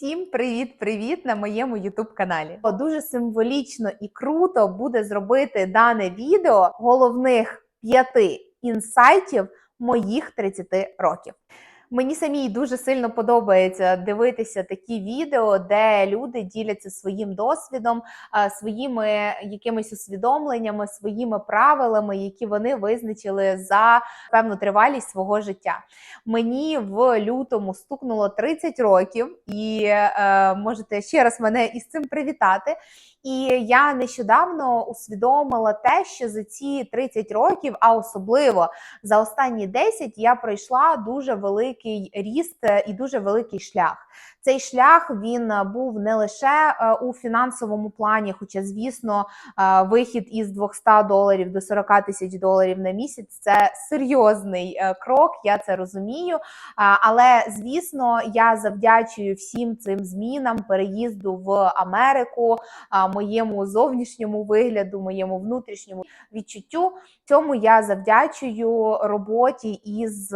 Всім привіт-привіт на моєму youtube каналі. Дуже символічно і круто буде зробити дане відео головних п'яти інсайтів моїх 30 років. Мені самій дуже сильно подобається дивитися такі відео, де люди діляться своїм досвідом, своїми якимись усвідомленнями, своїми правилами, які вони визначили за певну тривалість свого життя. Мені в лютому стукнуло 30 років, і е, можете ще раз мене із цим привітати. І я нещодавно усвідомила те, що за ці 30 років, а особливо за останні 10, я пройшла дуже великий ріст е, і дуже великий шлях. Цей шлях він е, був не лише е, у фінансовому плані, хоча, звісно, вихід із 200 доларів до 40 тисяч доларів на місяць це серйозний крок, я це розумію. Але звісно, я завдячую всім цим змінам, переїзду в Америку, моєму зовнішньому вигляду, моєму внутрішньому відчуттю. Цьому я завдячую роботі із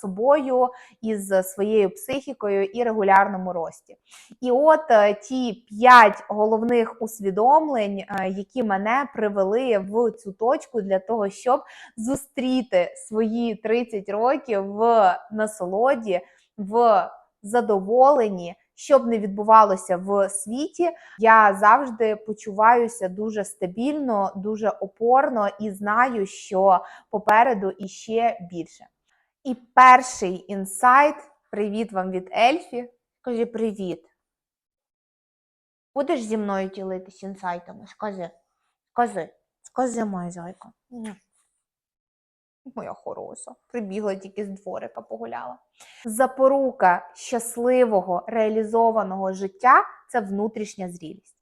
собою, із своєю психікою і регулярному рості. І от е, ті п'ять головних усвідомлень, е, які мене привели в цю точку для того, щоб зустріти свої 30 років в насолоді, в задоволенні. Що б не відбувалося в світі, я завжди почуваюся дуже стабільно, дуже опорно і знаю, що попереду іще більше. І перший інсайт привіт вам від Ельфі. Скажи привіт. Будеш зі мною ділитись інсайтами? Скажи. Скажи. Скажи, моя зайка. Моя хороша. Прибігла тільки з дворика, погуляла. Запорука щасливого реалізованого життя це внутрішня зрілість.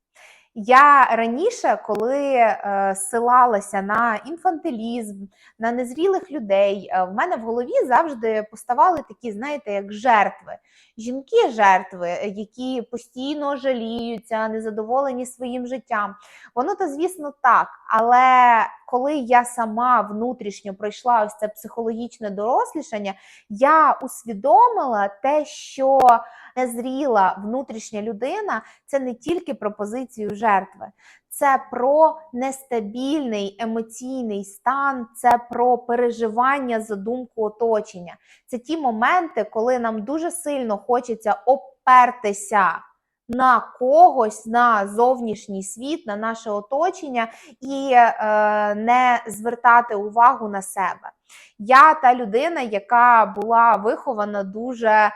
Я раніше, коли е, силалася на інфантилізм, на незрілих людей, е, в мене в голові завжди поставали такі, знаєте, як жертви. Жінки-жертви, які постійно жаліються, незадоволені своїм життям. Воно то, звісно, так. Але коли я сама внутрішньо пройшла ось це психологічне дорослішання, я усвідомила те, що незріла внутрішня людина це не тільки про позицію жертви, це про нестабільний емоційний стан, це про переживання за думку оточення. Це ті моменти, коли нам дуже сильно хочеться опертися. На когось, на зовнішній світ, на наше оточення і е, не звертати увагу на себе. Я та людина, яка була вихована дуже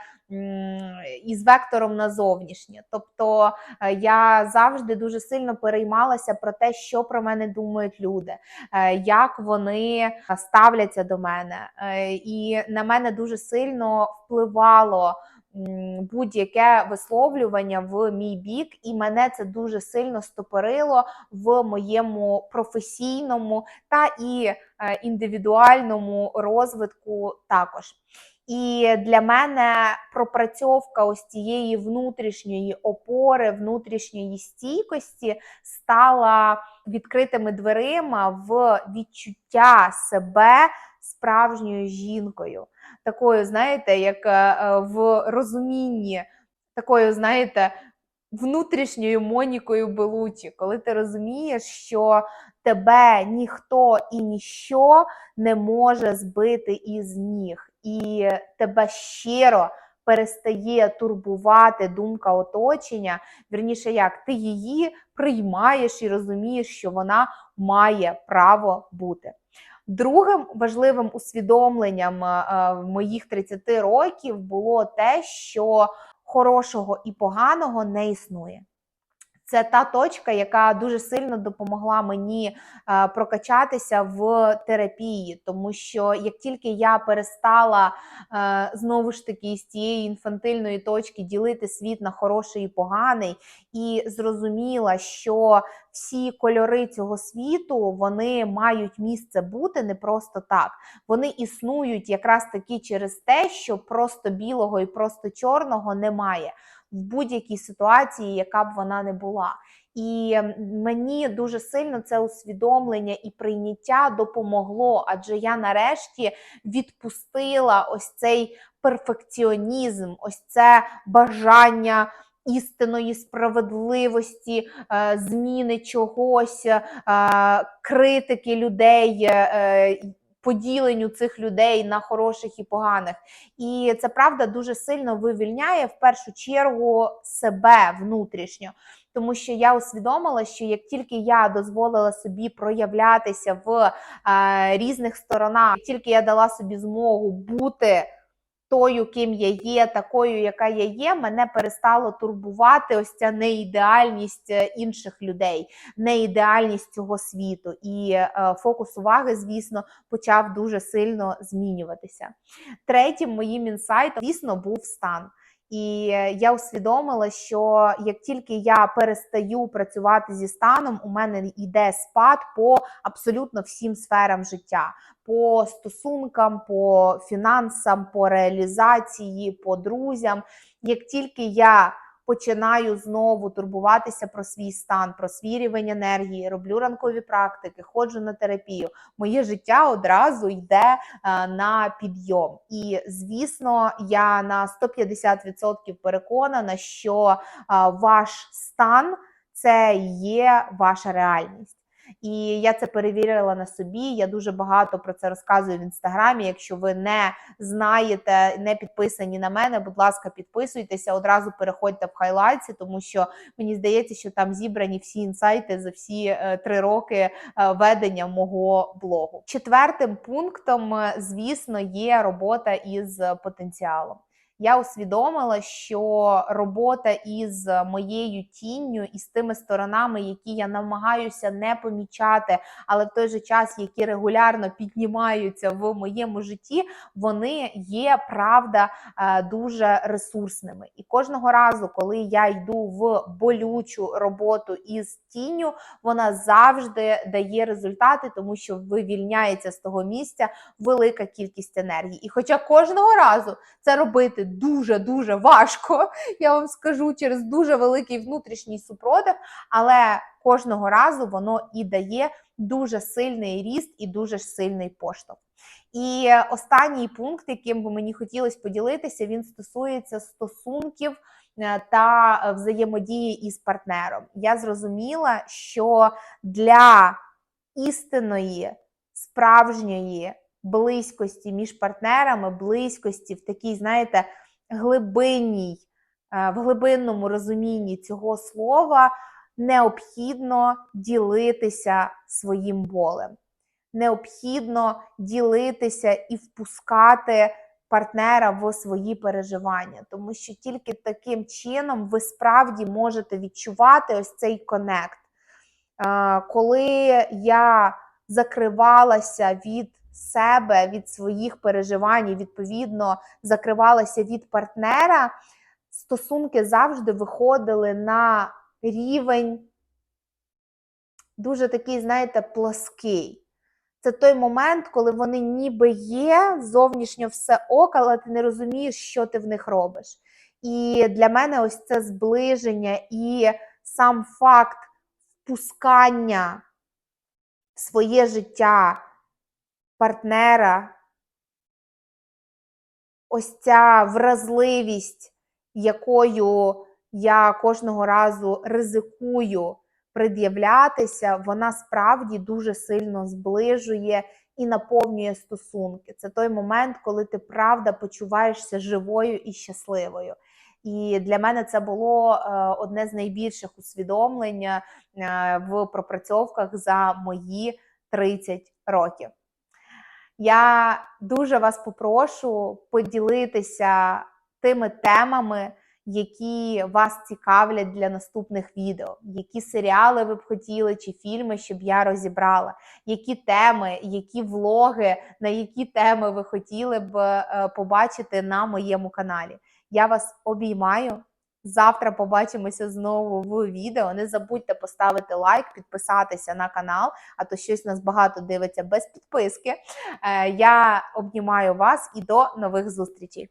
із вектором на зовнішнє. Тобто е, я завжди дуже сильно переймалася про те, що про мене думають люди, е, як вони ставляться до мене. Е, і на мене дуже сильно впливало. Будь-яке висловлювання в мій бік, і мене це дуже сильно стопорило в моєму професійному та і індивідуальному розвитку також. І для мене пропрацьовка ось цієї внутрішньої опори, внутрішньої стійкості стала відкритими дверима в відчуття себе справжньою жінкою. Такою, знаєте, як е, в розумінні, такою, знаєте, внутрішньою Монікою Белучі, коли ти розумієш, що тебе ніхто і ніщо не може збити із ніг і тебе щиро перестає турбувати думка оточення. Вірніше, як ти її приймаєш і розумієш, що вона має право бути. Другим важливим усвідомленням моїх 30 років було те, що хорошого і поганого не існує. Це та точка, яка дуже сильно допомогла мені е, прокачатися в терапії, тому що як тільки я перестала е, знову ж таки з цієї інфантильної точки ділити світ на хороший і поганий, і зрозуміла, що всі кольори цього світу вони мають місце бути не просто так. Вони існують якраз таки через те, що просто білого і просто чорного немає в будь-якій ситуації, яка б вона не була. І мені дуже сильно це усвідомлення і прийняття допомогло, адже я нарешті відпустила ось цей перфекціонізм, ось це бажання істинної справедливості, е, зміни чогось, е, критики людей. Поділенню цих людей на хороших і поганих, і це правда дуже сильно вивільняє в першу чергу себе внутрішньо. Тому що я усвідомила, що як тільки я дозволила собі проявлятися в е, різних сторонах, як тільки я дала собі змогу бути тою, ким я є, такою, яка я є, мене перестало турбувати ось ця неідеальність е, інших людей, неідеальність цього світу. І е, фокус уваги, звісно, почав дуже сильно змінюватися. Третім моїм інсайтом, звісно, був стан. І е, я усвідомила, що як тільки я перестаю працювати зі станом, у мене йде спад по абсолютно всім сферам життя, по стосункам, по фінансам, по реалізації, по друзям. Як тільки я починаю знову турбуватися про свій стан, про свій рівень енергії, роблю ранкові практики, ходжу на терапію, моє життя одразу йде е, на підйом. І звісно, я на 150% переконана, що е, ваш стан це є ваша реальність. І я це перевірила на собі. Я дуже багато про це розказую в інстаграмі. Якщо ви не знаєте, не підписані на мене, будь ласка, підписуйтеся, одразу переходьте в хайлайтси, тому що мені здається, що там зібрані всі інсайти за всі е, три роки е, ведення мого блогу. Четвертим пунктом, е, звісно, є робота із потенціалом я усвідомила, що робота із моєю тінню і з тими сторонами, які я намагаюся не помічати, але в той же час, які регулярно піднімаються в моєму житті, вони є правда е, дуже ресурсними. І кожного разу, коли я йду в болючу роботу із тінню, вона завжди дає результати, тому що вивільняється з того місця велика кількість енергії. І хоча кожного разу це робити дуже-дуже важко, я вам скажу, через дуже великий внутрішній супротив, але кожного разу воно і дає дуже сильний ріст і дуже сильний поштовх. І останній пункт, яким би мені хотілося поділитися, він стосується стосунків е, та взаємодії із партнером. Я зрозуміла, що для істинної, справжньої близькості між партнерами, близькості в такій, знаєте, глибинній, е, в глибинному розумінні цього слова необхідно ділитися своїм болем. Необхідно ділитися і впускати партнера в свої переживання, тому що тільки таким чином ви справді можете відчувати ось цей конект. Е, коли я закривалася від себе, від своїх переживань, і, відповідно, закривалася від партнера, стосунки завжди виходили на рівень дуже такий, знаєте, плоский. Це той момент, коли вони ніби є, зовнішньо все ок, але ти не розумієш, що ти в них робиш. І для мене ось це зближення і сам факт впускання в своє життя партнера, ось ця вразливість, якою я кожного разу ризикую пред'являтися, вона справді дуже сильно зближує і наповнює стосунки. Це той момент, коли ти правда почуваєшся живою і щасливою. І для мене це було е, одне з найбільших усвідомлень е, в пропрацьовках за мої 30 років. Я дуже вас попрошу поділитися тими темами, які вас цікавлять для наступних відео, які серіали ви б хотіли, чи фільми, щоб я розібрала, які теми, які влоги, на які теми ви хотіли б е, побачити на моєму каналі. Я вас обіймаю. Завтра побачимося знову в відео. Не забудьте поставити лайк, підписатися на канал, а то щось нас багато дивиться без підписки. Е, я обнімаю вас і до нових зустрічей.